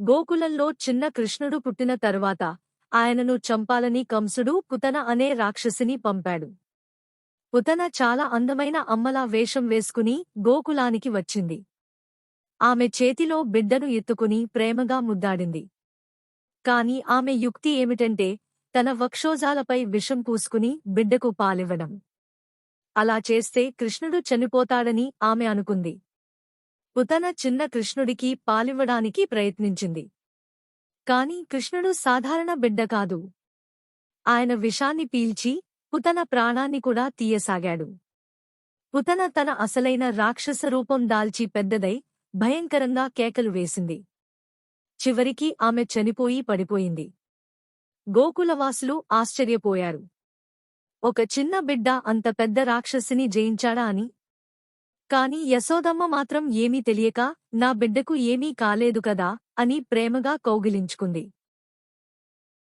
గోకులంలో చిన్న కృష్ణుడు పుట్టిన తరువాత ఆయనను చంపాలని కంసుడు పుతన అనే రాక్షసిని పంపాడు. పుతన చాలా అందమైన అమ్మలా వేషం వేసుకుని గోకులానికి వచ్చింది. ఆమె చేతిలో బిడ్డను ఎత్తుకుని ప్రేమగా ముద్దాడింది. కాని ఆమె యుక్తి ఏమిటంటే తన వక్షోజాలపై విషం పూసుకుని బిడ్డకు పాలివ్వడం. అలా చేస్తే కృష్ణుడు చనిపోతాడని ఆమె అనుకుంది. పుతన చిన్న కృష్ణుడికి పాలివ్వడానికి ప్రయత్నించింది. కాని కృష్ణుడు సాధారణ బిడ్డ కాదు. ఆయన విషాన్ని పీల్చి పుతన ప్రాణాన్ని కూడా తీయసాగాడు. పుతన తన అసలైన రాక్షస రూపం దాల్చి పెద్దదై భయంకరంగా కేకలు వేసింది. చివరికి ఆమె చనిపోయి పడిపోయింది. గోకులవాసులు ఆశ్చర్యపోయారు. ఒక చిన్న బిడ్డ అంత పెద్ద రాక్షసిని జయించాడా అని కాని యశోదమ్మ మాత్రం ఏమీ తెలియక నా బిడ్డకు ఏమీ కాలేదు కదా అని ప్రేమగా కౌగిలించుకుంది.